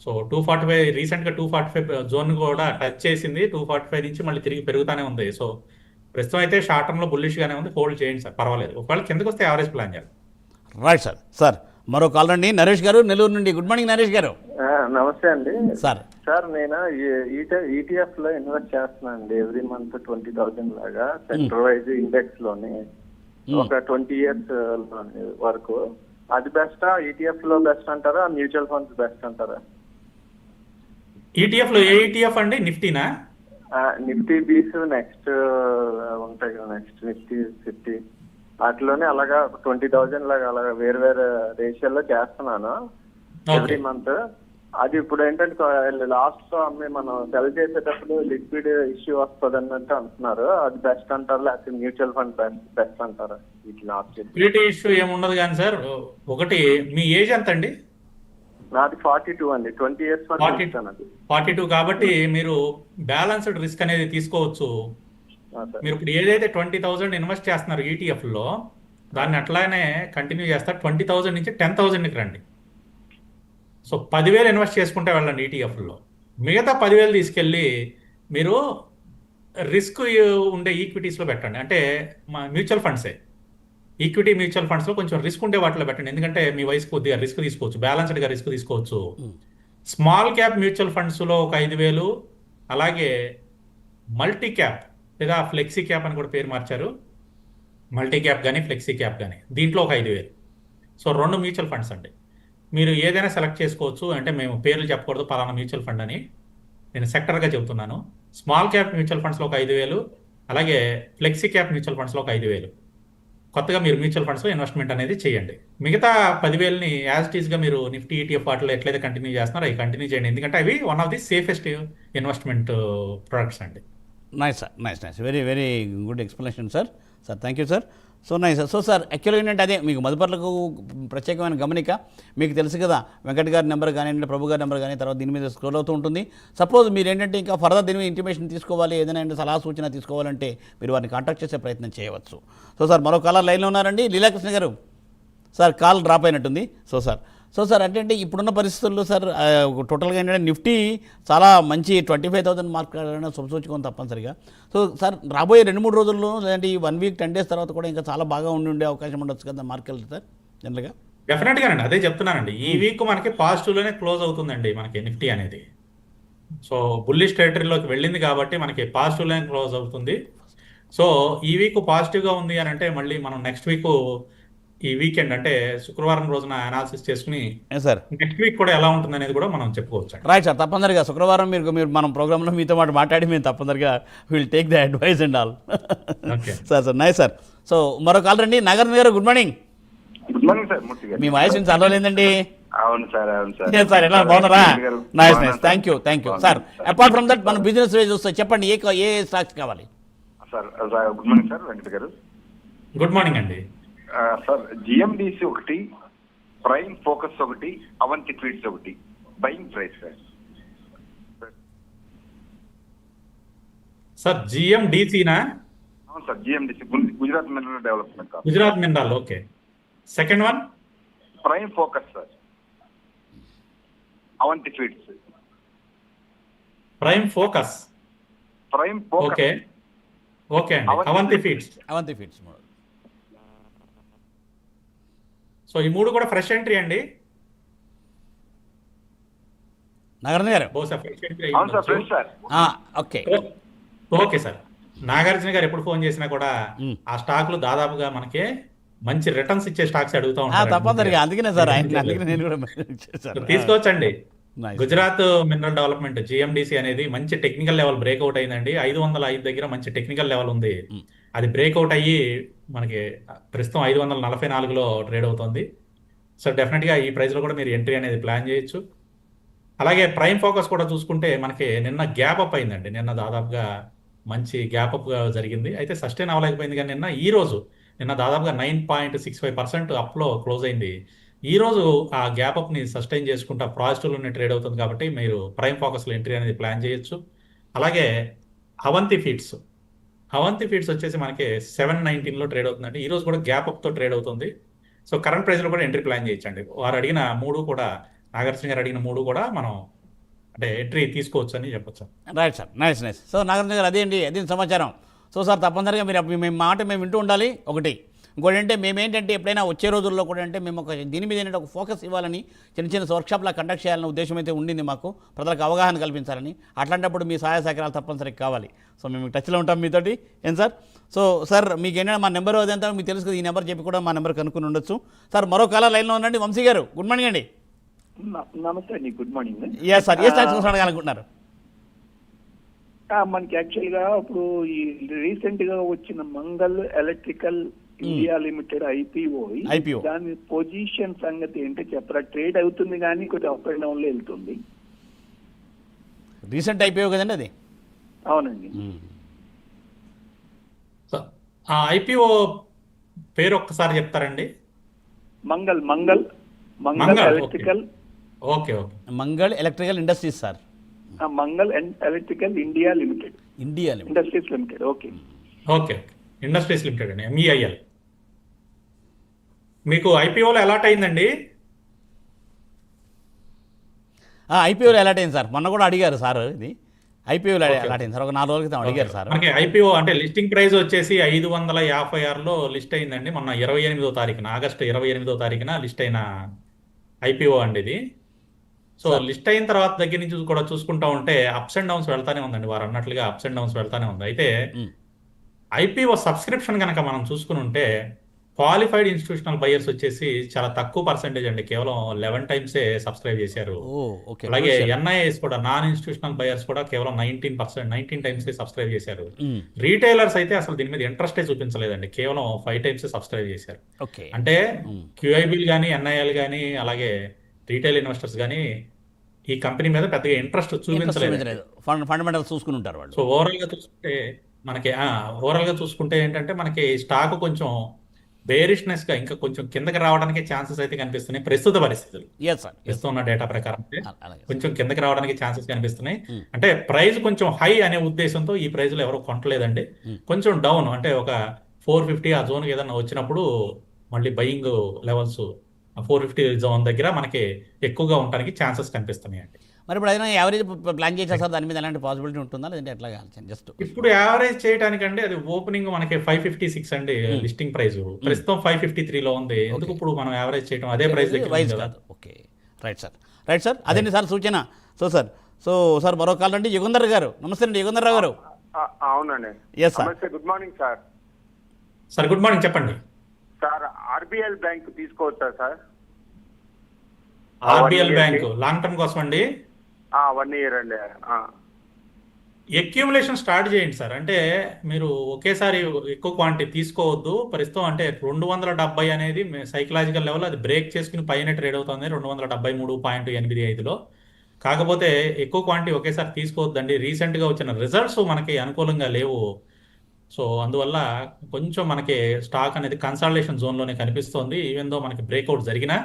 Speaker 2: సో టూ ఫార్టీ ఫైవ్ రీసెంట్గా టూ ఫార్టీ ఫైవ్ జోన్ కూడా టచ్ చేసింది టూ ఫార్టీ ఫైవ్ నుంచి మళ్ళీ తిరిగి పెరుగుతానే ఉంది. సో ప్రస్తుతం అయితే షార్ట్ టర్మ్లో బుల్లిష్గానే ఉంది హోల్డ్ చేయండి సార్ పర్వాలేదు. ఒకవేళ కిందకు వస్తే యావరేజ్ ప్లాన్ చేయాలి.
Speaker 1: Right sir. సార్ మరో కాల్ అండి నరేష్ గారు నెల్లూరు నుండి. గుడ్ మార్నింగ్ నరేష్ గారు.
Speaker 7: నమస్తే అండి.
Speaker 1: సార్.
Speaker 7: సార్ నేను ఈటీఎఫ్లో ఇన్వెస్ట్ చేస్తున్నాను అండి ఎవ్రీ మంత్ ట్వంటీ థౌసండ్ లాగా సెక్టర్ వైజ్ ఇండెక్స్లోని ఒక ట్వంటీ ఇయర్స్ వరకు. అది బెస్టా? ఈటీఎఫ్లో బెస్ట్ అంటారా? మ్యూచువల్ ఫండ్స్ బెస్ట్ అంటారా?
Speaker 2: ఈటీఎఫ్లో ఏ ఈటీఎఫ్ అండి? నిఫ్టీనా?
Speaker 7: నిఫ్టీ బీస్ నెక్స్ట్ ఉంటాయి కదా నెక్స్ట్ నిఫ్టీ ఫిఫ్టీ. వాటిలోనే అలాగా ట్వంటీ థౌజండ్ లాగా అలాగా వేరు వేరు రేషియోలో చేస్తున్నాను. Every month. అది ఇప్పుడు ఏంటంటే లాస్ట్ మనం సెల్ చేసేటప్పుడు లిక్విడ్ ఇష్యూ వస్తుంది అన్నట్టు అంటున్నారు. అది బెస్ట్ అంటారా లేకపోతే మ్యూచువల్ ఫండ్ బెస్ట్ బెస్ట్ అంటారా.
Speaker 2: లిక్విడిటీ ఇష్యూ ఏముండదు కానీ సార్ ఒకటి మీ ఏజ్ ఎంత అండి
Speaker 7: నాది ఫార్టీ టూ అండి. ట్వంటీ ఇయర్స్ వరకు
Speaker 2: 42.
Speaker 7: ఇస్తాను అది.
Speaker 2: ఫార్టీ టూ కాబట్టి మీరు బ్యాలన్స్డ్ రిస్క్ అనేది తీసుకోవచ్చు. మీరు ఇప్పుడు ఏదైతే ట్వంటీ థౌసండ్ ఇన్వెస్ట్ చేస్తున్నారు ETF లో దాన్ని అట్లానే కంటిన్యూ చేస్తారు. ట్వంటీ థౌసండ్ నుంచి టెన్ థౌసండ్కి రండి. సో పదివేలు ఇన్వెస్ట్ చేసుకుంటే వెళ్ళండి ETF లో. మిగతా పదివేలు తీసుకెళ్ళి మీరు రిస్క్ ఉండే ఈక్విటీస్లో పెట్టండి. అంటే మా మ్యూచువల్ ఫండ్సే. ఈక్విటీ మ్యూచువల్ ఫండ్స్లో కొంచెం రిస్క్ ఉండే వాటిలో పెట్టండి. ఎందుకంటే మీ వయసు కొద్దిగా రిస్క్ తీసుకోవచ్చు. బ్యాలెన్స్డ్గా రిస్క్ తీసుకోవచ్చు. స్మాల్ క్యాప్ మ్యూచువల్ ఫండ్స్లో ఒక ఐదు వేలు అలాగే మల్టీ క్యాప్ లేదా ఫ్లెక్సీ క్యాప్ అని కూడా పేరు మార్చారు. మల్టీ క్యాప్ కానీ ఫ్లెక్సీ క్యాప్ కానీ దీంట్లో ఒక ఐదు వేలు. సో రెండు మ్యూచువల్ ఫండ్స్ అండి. మీరు ఏదైనా సెలెక్ట్ చేసుకోవచ్చు. అంటే మేము పేర్లు చెప్పకూడదు. పలానా మ్యూచువల్ ఫండ్ అని. నేను సెక్టర్గా చెబుతున్నాను. స్మాల్ క్యాప్ మ్యూచువల్ ఫండ్స్లో ఒక ఐదు వేలు. అలాగే ఫ్లెక్సీ క్యాప్ మ్యూచువల్ ఫండ్స్లో ఒక ఐదు వేలు. కొత్తగా మీరు మ్యూచువల్ ఫండ్స్లో ఇన్వెస్ట్మెంట్ అనేది చేయండి. మిగతా పదివేలని యాజ్ ఇట్ ఈస్గా మీరు నిఫ్టీ ఈటీఎఫ్ వాటిలో ఎట్లయితే కంటిన్యూ చేస్తున్నారో అవి కంటిన్యూ చేయండి. ఎందుకంటే అవి one of the safest investment products అండి.
Speaker 1: Nice sir nice nice very very good explanation sir sir thank you sir so nice sir so sir యాక్చువల్గా ఏంటంటే అదే మీకు మదుపర్లకు ప్రత్యేకమైన గమనిక. మీకు తెలుసు కదా వెంకట్ గారి నెంబర్ కానీ ప్రభు గారి నెంబర్ కానీ తర్వాత దీని మీద స్క్రోల్ అవుతూ ఉంటుంది. సపోజ్ మీరు ఏంటంటే ఇంకా ఫర్దర్ దీని మీద ఇంటిమేషన్ తీసుకోవాలి ఏదైనా అంటే సలహా సూచన తీసుకోవాలంటే మీరు వారిని కాంటాక్ట్ చేసే ప్రయత్నం చేయవచ్చు. సో సార్ మరో కాలర్ లైన్లో ఉన్నారండి. లీలాకృష్ణ గారు. సార్ కాల్ డ్రాప్ అయినట్టుంది. సో సార్ సో సార్ అంటే అంటే ఇప్పుడున్న పరిస్థితుల్లో సార్ టోటల్గా ఏంటంటే నిఫ్టీ చాలా మంచి ట్వంటీ ఫైవ్ థౌసండ్ మార్క్ శుభసూచకం తప్పనిసరిగా. సో సార్ రాబోయే రెండు మూడు రోజుల్లో లేదంటే ఈ వన్ వీక్ టెన్ డేస్ తర్వాత కూడా ఇంకా చాలా బాగా ఉండి ఉండే అవకాశం ఉండొచ్చు కదా మార్కెట్ సార్ జనరల్గా?
Speaker 2: డెఫినెట్గా అండి అదే చెప్తున్నానండి. ఈ వీక్ మనకి పాజిటివ్లోనే క్లోజ్ అవుతుందండి మనకి నిఫ్టీ అనేది. సో బుల్లిష్ టెరిటరీలోకి వెళ్ళింది కాబట్టి మనకి పాజిటివ్లోనే క్లోజ్ అవుతుంది. సో ఈ వీక్ పాజిటివ్గా ఉంది అని అంటే మళ్ళీ మనం నెక్స్ట్ వీక్ ఈ వీకెండ్ అంటే శుక్రవారం రోజున అనాలిసిస్ చేసుకుని
Speaker 1: ఏ సార్?
Speaker 2: నెక్స్ట్ వీక్ కూడా ఎలా ఉంటుంది అనేది కూడా మనం చెప్పుకోవచ్చు
Speaker 1: రైట్ సార్ తప్పనిసరిగా శుక్రవారం మీరు మీరు మనం ప్రోగ్రాంలో మీతో మాట మాట్లాడి మేము తప్పనిసరిగా will take the advice and all. Sir sir nice sir so మరో కాల్ రండి. నగర్ గారు good morning
Speaker 8: good morning sir
Speaker 1: మీ వాయిస్ నుంచి చదవలేదండి.
Speaker 8: అవును సార్ అవును సార్
Speaker 1: సార్ ఎలా? బాగున్నారా? Nice nice thank you thank you sir apart from that మన బిజినెస్ రేజ్ వస్తే చెప్పండి ఏ ఏ స్టాక్స్ కావాలి?
Speaker 8: Sir sir, good morning sir Venkata గారు.
Speaker 2: గుడ్ మార్నింగ్ అండి.
Speaker 8: సార్ జిఎండిసి ఒకటి ప్రైమ్ ఫోకస్ ఒకటి అవంతి ట్వీట్స్ ఒకటి. బయింగ్ ప్రైస్ సార్
Speaker 2: సార్ జిఎండిసినా
Speaker 8: అవును sir GMDC Gujarat Mineral Development
Speaker 2: Gujarat మిందాల్ okay. Second one?
Speaker 8: Prime Focus sir Avanti Feeds
Speaker 2: Prime Focus
Speaker 8: Prime Focus
Speaker 2: okay. Okay
Speaker 8: Avanti
Speaker 2: Feeds
Speaker 1: Avanti Feeds model
Speaker 2: so ఈ మూడు కూడా ఫ్రెష్ ఎంట్రీ అండి.
Speaker 1: నగరన్ గారు.
Speaker 2: బహుశా fresh entry
Speaker 1: okay.
Speaker 2: Okay sir. Nagarjuna గారు ఎప్పుడు ఫోన్ చేసినా కూడా. ఆ స్టాక్లు దాదాపుగా మనకి మంచి రిటర్న్స్ ఇచ్చే స్టాక్స్ అడుగుతూ
Speaker 1: ఆ,
Speaker 2: ఉంటారు
Speaker 1: తప్పనిసరిగా. అందుకనే సార్ ఆయన [laughs] అందుకనే నేను కూడా చేశాను
Speaker 2: తీసుకోవచ్చండి. గుజరాత్ మినరల్ డెవలప్మెంట్ జిఎండిసి అనేది మంచి టెక్నికల్ లెవెల్ బ్రేక్అవుట్ అయిందండి. ఐదు వందల ఐదు దగ్గర మంచి టెక్నికల్ లెవెల్ ఉంది. అది బ్రేక్అవుట్ అయ్యి మనకి ప్రస్తుతం ఐదు వందల నలభై నాలుగులో ట్రేడ్ అవుతుంది. సో డెఫినెట్గా ఈ ప్రైస్లో కూడా మీరు ఎంట్రీ అనేది ప్లాన్ చేయొచ్చు. అలాగే ప్రైమ్ ఫోకస్ కూడా చూసుకుంటే మనకి నిన్న గ్యాప్ అప్ అయిందండి. నిన్న దాదాపుగా మంచి గ్యాప్ అప్ జరిగింది. అయితే సస్టైన్ అవ్వలేకపోయింది కానీ నిన్న ఈ రోజు నిన్న దాదాపుగా nine point six five percent అప్లో close అయింది. ఈ రోజు ఆ గ్యాప్ అప్ని సస్టైన్ చేసుకుంటా పాజిటివ్లోనే ట్రేడ్ అవుతుంది కాబట్టి మీరు ప్రైమ్ ఫోకస్లో ఎంట్రీ అనేది ప్లాన్ చేయొచ్చు. అలాగే అవంతి ఫీడ్స్ అవంతి ఫీడ్స్ వచ్చేసి మనకి సెవెన్ నైన్టీన్లో ట్రేడ్ అవుతుందండి. ఈరోజు కూడా గ్యాప్ అప్తో ట్రేడ్ అవుతుంది. సో కరెంట్ ప్రైస్లో కూడా ఎంట్రీ ప్లాన్ చేయొచ్చండి. వారు అడిగిన మూడు కూడా నాగార్జున గారు అడిగిన మూడు కూడా మనం అంటే ఎంట్రీ తీసుకోవచ్చు అని చెప్పొచ్చు.
Speaker 1: Right sir nice nice so Nagarjuna గారు అదే అండి అదే సమాచారం? సో సార్ తప్పనిసరిగా మీరు మీ మేము మాట మేము వింటూ ఉండాలి. ఒకటి. ఇంకోటి అంటే మేమేంటంటే ఎప్పుడైనా వచ్చే రోజుల్లో కూడా అంటే మేము ఒక దీని మీద ఏంటంటే ఒక ఫోకస్ ఇవ్వాలని చిన్న చిన్న వర్క్షాప్లా కండక్ట్ చేయాలనే ఉద్దేశం అయితే ఉండింది మాకు. ప్రజలకు అవగాహన కల్పించాలని. అట్లాంటప్పుడు మీ సహాయ సహకారాలు తప్పనిసరిగా కావాలి. సో మేము టచ్లో ఉంటాం మీతోటి. ఏం సార్? సో సార్ మీకు ఏంటంటే మా నెంబర్ అదంతా మీకు తెలుసు కదా ఈ నెంబర్ చెప్పి కూడా మా నెంబర్ కనుక్కుని ఉండొచ్చు. సార్ మరో కాలర్ లైన్లో ఉండండి. వంశీ గారు గుడ్ మార్నింగ్ అండి.
Speaker 9: నమస్తే అండి గుడ్ మార్నింగ్.
Speaker 1: ఎస్ సార్ ఏ అడగాలనుకుంటున్నారు
Speaker 9: మనకి యాక్చువల్గా ఇప్పుడు ఈ రీసెంట్గా వచ్చిన Mangal electrical India limited IPO. దాని పొజిషన్ సంగతి ఏంటో చెప్పరా? ట్రేడ్ అవుతుంది కానీ కొంచెం అప్ అండ్ డౌన్లో వెళ్తుంది.
Speaker 1: రీసెంట్ అయిపోయావు కదండి అది?
Speaker 9: అవునండి.
Speaker 2: సో ఆ ఐపీఓ పేరు ఒక్కసారి చెప్తారండి.
Speaker 9: Mangal Mangal Mangal. Electrical
Speaker 2: okay. Okay
Speaker 1: Mangal electrical industries sir
Speaker 9: Mangal electrical India limited
Speaker 1: India limited
Speaker 9: industries limited okay.
Speaker 2: Okay industries limited అండి ఎంఈఐఎల్ మీకు ఐపీఓలో అలాట్ అయిందండి?
Speaker 1: ఐపీఓలో అలాట్ అయింది సార్. మొన్న కూడా అడిగారు సార్ ఇది. ఐపీఓలో అలాట్ అయింది సార్. ఒక నాలుగు రోజుల క్రితం అడిగారు సార్.
Speaker 2: మనకి ఐపీఓ అంటే లిస్టింగ్ ప్రైస్ వచ్చేసి ఐదు వందల యాభై ఆరులో లిస్ట్ అయిందండి. మొన్న ఇరవై ఎనిమిదో తారీఖున ఆగస్టు ఇరవై ఎనిమిదో తారీఖున లిస్ట్ అయిన ఐపీఓ అండి ఇది. సో లిస్ట్ అయిన తర్వాత దగ్గర నుంచి కూడా చూసుకుంటా ఉంటే అప్స్ అండ్ డౌన్స్ వెళ్తానే ఉందండి వారు అన్నట్లుగా అప్స్ అండ్ డౌన్స్ వెళ్తానే ఉంది. అయితే. ఐపీఓ సబ్స్క్రిప్షన్ కనుక మనం చూసుకుని ఉంటే క్వాలిఫైడ్ ఇన్స్టిట్యూషనల్ బయర్స్ వచ్చేసి చాలా తక్కువ పర్సెంటేజ్ అండి. కేవలం లెవెన్ టైమ్సే సబ్స్క్రైబ్ చేశారు. అలాగే ఎన్ఐఎస్ కూడా నాన్ ఇన్స్టిట్యూషనల్ బయర్స్ కూడా కేవలం nineteen percent nineteen times subscribe చేశారు. రీటైలర్స్ అయితే అసలు దీని మీద ఇంట్రెస్టే చూపించలేదండి. కేవలం ఫైవ్ టైమ్స్ సబ్స్క్రైబ్ చేశారు.
Speaker 1: ఓకే.
Speaker 2: అంటే. క్యూఐబీలు కానీ ఎన్ఐఎల్ కానీ అలాగే రీటైల్ ఇన్వెస్టర్స్ కానీ ఈ కంపెనీ మీద పెద్దగా ఇంట్రెస్ట్ చూపించలేదు.
Speaker 1: ఫండ్ ఫండమెంటల్ చూసుకుని ఉంటారు వాళ్ళు.
Speaker 2: సో ఓవరాల్గా చూసుకుంటే మనకి ఓవరాల్గా చూసుకుంటే ఏంటంటే మనకి స్టాక్ కొంచెం బేరిష్నెస్గా ఇంకా కొంచెం కిందకి రావడానికి ఛాన్సెస్ అయితే కనిపిస్తున్నాయి ప్రస్తుత పరిస్థితులు. ఉన్న డేటా ప్రకారం కొంచెం కిందకి రావడానికి ఛాన్సెస్ కనిపిస్తున్నాయి.
Speaker 1: Hmm.
Speaker 2: అంటే ప్రైస్ కొంచెం హై అనే ఉద్దేశంతో ఈ ప్రైస్లో ఎవరు కొనట్లేదండి.
Speaker 1: Hmm.
Speaker 2: కొంచెం డౌన్ అంటే ఒక ఫోర్ ఫిఫ్టీ ఆ జోన్ ఏదైనా వచ్చినప్పుడు మళ్ళీ buying levels four fifty zone దగ్గర మనకి ఎక్కువగా ఉండడానికి ఛాన్సెస్ కనిపిస్తున్నాయి అండి
Speaker 1: మరి ఇప్పుడు ఏదైనా యావరేజ్ ప్లాన్ చేశారు సార్ దాని మీద ఎలాంటి పాసిబిలిటీ ఉంటుందా? లేదంటే ఎట్లా జస్ట్
Speaker 2: ఇప్పుడు యావరేజ్ చేయడానికంటే అది ఓపెనింగ్ మనకి ఫైవ్ ఫిఫ్టీ సిక్స్ అండి లిస్టింగ్ ప్రైస్ ప్రస్తుతం ఫైవ్ ఫిఫ్టీ త్రీ లో ఉంది. ఎందుకు ఇప్పుడు మనం యావరేజ్ చేయడం అదే ప్రైస్ దగ్గర
Speaker 1: వైజ్
Speaker 2: కదా.
Speaker 1: Okay right sir right sir అదండి సార్ సూచన? సో సార్ సో సార్ మరో కాల్ అండి యుగంధర్ గారు. నమస్తే అండి యుగంధర్ రావు గారు
Speaker 6: అవునండి.
Speaker 1: Yes, sir.
Speaker 6: నమస్తే good morning sir
Speaker 2: sir good morning చెప్పండి.
Speaker 6: సార్ ఆర్బిఎల్ బ్యాంక్ తీసుకోవచ్చా sir?
Speaker 2: RBL bank. Long term కోసం అండి
Speaker 6: వన్ ఇయర్ అండి.
Speaker 2: ఎక్యూములేషన్ స్టార్ట్ చేయండి సార్. అంటే మీరు ఒకేసారి ఎక్కువ క్వాంటిటీ తీసుకోవద్దు. ప్రస్తుతం అంటే రెండు వందల డెబ్బై అనేది సైకలాజికల్ లెవెల్ అది బ్రేక్ చేసుకుని పైన ట్రేడ్ అవుతుంది. రెండు వందల డెబ్బై మూడు పాయింట్ ఎనిమిది ఐదులో. కాకపోతే ఎక్కువ క్వాంటిటీ ఒకేసారి తీసుకోవద్దండి. రీసెంట్గా వచ్చిన రిజల్ట్స్ మనకి అనుకూలంగా లేవు. సో అందువల్ల కొంచెం మనకి స్టాక్ అనేది కన్సల్టేషన్ జోన్లోనే కనిపిస్తోంది. ఈవెన్ దో మనకి బ్రేక్అవుట్ జరిగినా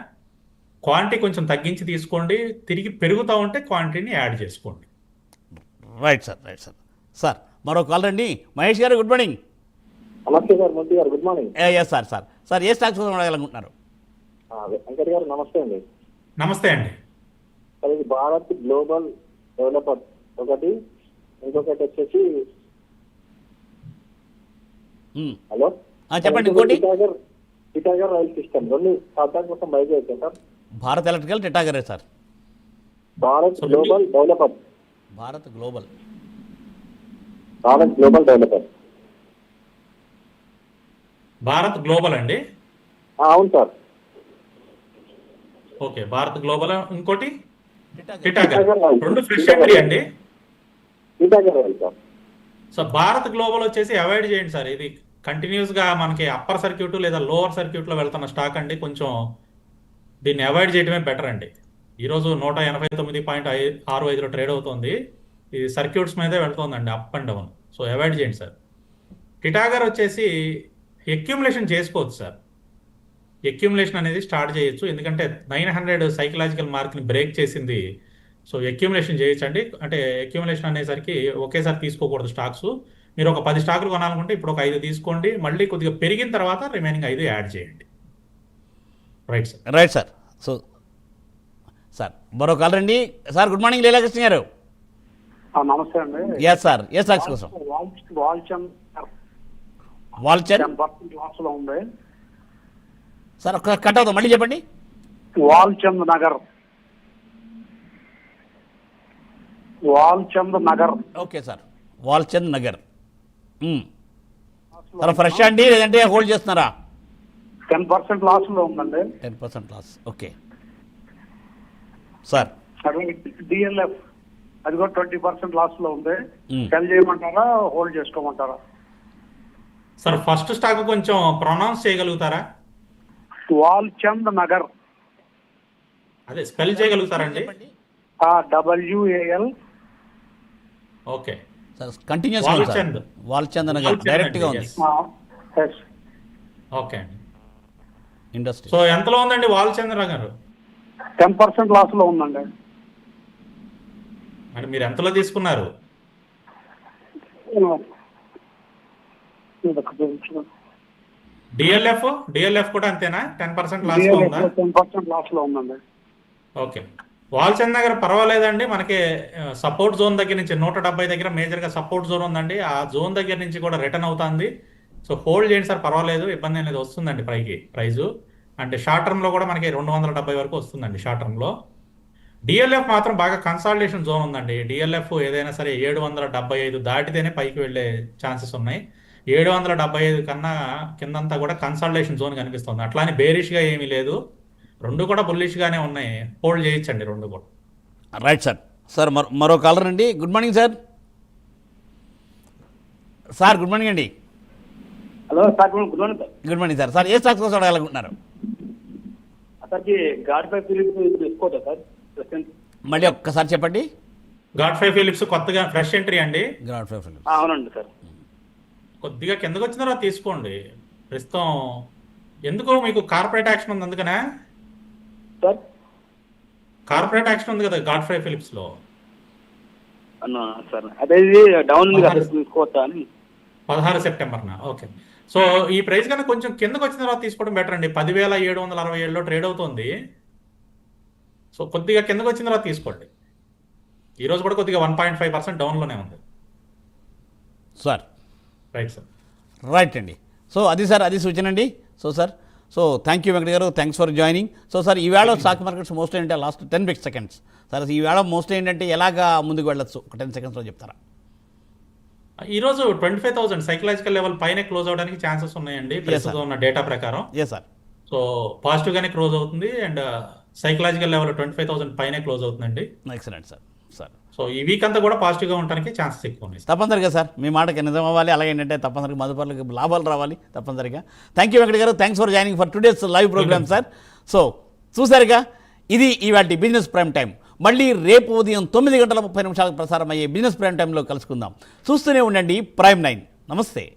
Speaker 2: క్వాంటిటీ కొంచెం తగ్గించి తీసుకోండి. తిరిగి పెరుగుతూ ఉంటే క్వాంటిటీని యాడ్ చేసుకోండి.
Speaker 1: Right sir right sir. Sir మరో కాల్ రండి. మహేష్ గారు గుడ్ మార్నింగ్.
Speaker 10: నమస్తే సార్ మూర్తి గారు good morning.
Speaker 1: Yes sir sir. Sir ఏ స్టాక్స్ కోసం అడగాలనుకుంటున్నారు?
Speaker 10: వెంకట్ గారు నమస్తే అండి.
Speaker 2: నమస్తే అండి.
Speaker 10: సార్ ఇది భారత్ గ్లోబల్ డెవలపర్ ఒకటి. ఇంకొకటి వచ్చేసి. హలో?
Speaker 1: ఆ, చెప్పండి ఇంకోటి.
Speaker 10: Titagarh rail system. రెండు ఖాతా కోసం బయట sir?
Speaker 1: Bharat electrical టెటాగరే sir.
Speaker 10: Bharat global developer.
Speaker 1: Bharat global.
Speaker 10: Bharat global developer.
Speaker 2: Bharat global అండి?
Speaker 10: అవును సార్.
Speaker 2: Okay Bharat global. ఇంకోటి?
Speaker 1: టెటాగర్.
Speaker 2: రెండు ఫ్రెష్ ఎంట్రీ అండి. సో భారత్ గ్లోబల్ వచ్చేసి అవాయిడ్ చేయండి సార్. ఇది కంటిన్యూస్గా మనకి అప్పర్ సర్క్యూట్ లేదా లోవర్ సర్క్యూట్లో వెళ్తున్న స్టాక్ అండి. కొంచెం దీన్ని అవాయిడ్ చేయడమే బెటర్ అండి. ఈరోజు నూట ఎనభై తొమ్మిది పాయింట్ ఆరు ఐదులో ట్రేడ్ అవుతుంది. ఇది సర్క్యూట్స్ మీదే వెళ్తుందండి up and down. So avoid చేయండి సార్. టిటాగర్ వచ్చేసి ఎక్యుములేషన్ చేసుకోవచ్చు సార్. ఎక్యుములేషన్ అనేది స్టార్ట్ చేయొచ్చు. ఎందుకంటే నైన్ హండ్రెడ్ సైకలాజికల్ మార్క్ని బ్రేక్ చేసింది. సో ఎక్యుములేషన్ చేయొచ్చండి. అంటే ఎక్యుములేషన్ అనేసరికి ఒకేసారి తీసుకోకూడదు స్టాక్స్. మీరు ఒక పది స్టాకులు కొనాలనుకుంటే ఇప్పుడు ఒక ఐదు తీసుకోండి. మళ్ళీ కొద్దిగా పెరిగిన తర్వాత రిమైనింగ్ ఐదు యాడ్ చేయండి. Right sir
Speaker 1: right sir so sir మరో కాల్ రండి. సార్ గుడ్ మార్నింగ్ లీలాకృష్ణ గారు.
Speaker 6: నమస్తే అండి.
Speaker 1: ఎస్ సార్ కోసం
Speaker 6: లాస్లో ఉంది.
Speaker 1: సార్ ఒక్క కట్ అవుతాం మళ్ళీ చెప్పండి.
Speaker 11: Walchandnagar. Walchandnagar.
Speaker 1: Okay sir Walchandnagar. Sir fresh అండి లేదంటే హోల్డ్ చేస్తున్నారా?
Speaker 11: టెన్ పర్సెంట్ లాస్లో ఉందండి.
Speaker 1: Ten percent loss okay sir
Speaker 11: DLF అది కూడా ట్వంటీ పర్సెంట్ లాస్లో ఉంది. సెల్ చేయమంటారా హోల్డ్ చేసుకోమంటారా?
Speaker 2: సార్ ఫస్ట్ స్టాక్ కొంచెం ప్రొనౌన్స్ చేయగలుగుతారా?
Speaker 11: వాల్చంద్ నగర్
Speaker 2: అదే spell చేయగలుగుతారండి?
Speaker 11: WAL
Speaker 2: okay
Speaker 1: sir continuous
Speaker 2: Walchand.
Speaker 1: Walchandnagar డైరెక్ట్గా
Speaker 2: అండి,
Speaker 1: ఉంది.
Speaker 2: ఓకే అండి.
Speaker 1: ఇండస్ట్రీ.
Speaker 2: సో ఎంతలో ఉందండి వాల్చంద్ర గారు?
Speaker 11: టెన్ పర్సెంట్ లాస్లో ఉందండి.
Speaker 2: అంటే మీరు ఎంతలో తీసుకున్నారు? డిఎల్ఎఫ్? డిఎల్ఎఫ్ కూడా అంతేనా? టెన్ పర్సెంట్ లాస్లో ఉందా?
Speaker 11: టెన్ పర్సెంట్ లాస్లో ఉందండి.
Speaker 2: ఓకే. వాల్చంద్ నగర్ పర్వాలేదండి మనకి సపోర్ట్ జోన్ దగ్గర నుంచి నూట డెబ్బై దగ్గర మేజర్గా సపోర్ట్ జోన్ ఉందండి. ఆ జోన్ దగ్గర నుంచి కూడా రిటర్న్ అవుతుంది. సో హోల్డ్ చేయండి సార్ పర్వాలేదు ఇబ్బంది అనేది వస్తుందండి పైకి ప్రైజు. అంటే షార్ట్ టర్మ్లో కూడా మనకి రెండు వందల డెబ్బై వరకు వస్తుందండి షార్ట్ టర్మ్లో. డిఎల్ఎఫ్ మాత్రం బాగా కన్సాలిడేషన్ జోన్ ఉందండి. డిఎల్ఎఫ్ ఏదైనా సరే ఏడు వందల డెబ్బై ఐదు దాటితేనే పైకి వెళ్ళే ఛాన్సెస్ ఉన్నాయి. ఏడు వందల డెబ్బై ఐదు కన్నా కిందంతా కూడా కన్సల్టేషన్ జోన్ కనిపిస్తుంది. అట్లానే బేరిష్గా ఏమీ లేదు. రెండు కూడా బుల్లిష్గానే ఉన్నాయి. హోల్డ్ చేయొచ్చండి రెండు కూడా.
Speaker 1: రైట్ సార్ సార్ మరో మరో కాలర్ అండి. Good morning sir sir good morning అండి.
Speaker 10: Hello sir good morning sir.
Speaker 1: Good morning sir. Sir ఏ స్టాక్స్ కోసం అడగాలనుకుంటున్నారు?
Speaker 10: సార్కి గాడ్ ఫైవ్ ఫిలిప్స్ తీసుకోవచ్చా సార్
Speaker 1: మళ్ళీ ఒక్కసారి చెప్పండి.
Speaker 2: గాడ్ ఫైవ్ ఫిలిప్స్ కొత్తగా ఫ్రెష్ ఎంట్రీ అండి.
Speaker 1: గ్రాడ్ ఫైవ్ ఫిలిం
Speaker 10: అవునండి సార్.
Speaker 2: కొద్దిగా కిందకు వచ్చిన తర్వాత తీసుకోండి. ప్రస్తుతం ఎందుకు మీకు కార్పొరేట్ యాక్షన్ ఉంది అందుకనే?
Speaker 10: సార్?
Speaker 2: కార్పొరేట్ యాక్షన్ ఉంది కదా గాడ్ ఫైవ్ ఫిలిప్స్లో.
Speaker 10: అన్నా సార్. అదే డౌన్ ఉంది కదా తీసుకోవచ్చా అని.
Speaker 2: పదహారు సెప్టెంబర్న? ఓకే. సో ఈ ప్రైస్ కన్నా కొంచెం కిందకు వచ్చిన తర్వాత తీసుకోవడం బెటర్ అండి. పదివేల ఏడు వందల అరవై ఏడులో ట్రేడ్ అవుతుంది. సో కొద్దిగా కిందకు వచ్చిన తర్వాత తీసుకోండి. ఈ రోజు కూడా కొద్దిగా వన్ పాయింట్ ఫైవ్ పర్సెంట్ డౌన్లోనే ఉంది.
Speaker 1: సార్.
Speaker 2: రైట్ సార్
Speaker 1: రైట్ అండి. సో అది సార్ అది సూచన అండి. So sir so thank you Venkata garu. Thanks for joining so sir ఈవేళ స్టాక్ మార్కెట్స్ మోస్ట్ ఏంటంటే last ten big seconds sir ఈవేళ మోస్ట్ ఏంటంటే ఎలాగా ముందుకు వెళ్ళొచ్చు? ఒక టెన్ సెకండ్స్లో చెప్తారా?
Speaker 2: ఈ రోజు twenty five thousand psychological level పైన క్లోజ్ అవడానికి ఛాన్సెస్ ఉన్నాయండి. ప్రస్తుతం ఉన్న డేటా ప్రకారం. సో పాజిటివ్ గానే క్లోజ్ అవుతుంది and psychological level twenty five thousand పైనే క్లోజ్ అవుతుందండి.
Speaker 1: ఎక్సలెంట్ సార్ సార్
Speaker 2: సో ఈ వీక్ అంతా కూడా పాజిటివ్గా ఉండడానికి ఛాన్సెస్ ఎక్కువ ఉన్నాయి.
Speaker 1: తప్పనిసరిగా సార్ మీ మాటకి నిజం అవ్వాలి. అలాగే ఏంటంటే తప్పనిసరిగా మదుపర్లకు లాభాలు రావాలి. తప్పనిసరిగా. Thank you Venkata garu thanks for joining for today's live program sir so చూసారుగా ఇది ఇవాటి బిజినెస్ ప్రైమ్ టైం మళ్ళీ రేపు ఉదయం తొమ్మిది గంటల ముప్పై నిమిషాలకు ప్రసారం అయ్యే బిజినెస్ ప్రైమ్ టైంలో కలుసుకుందాం. చూస్తూనే ఉండండి. Prime nine. నమస్తే.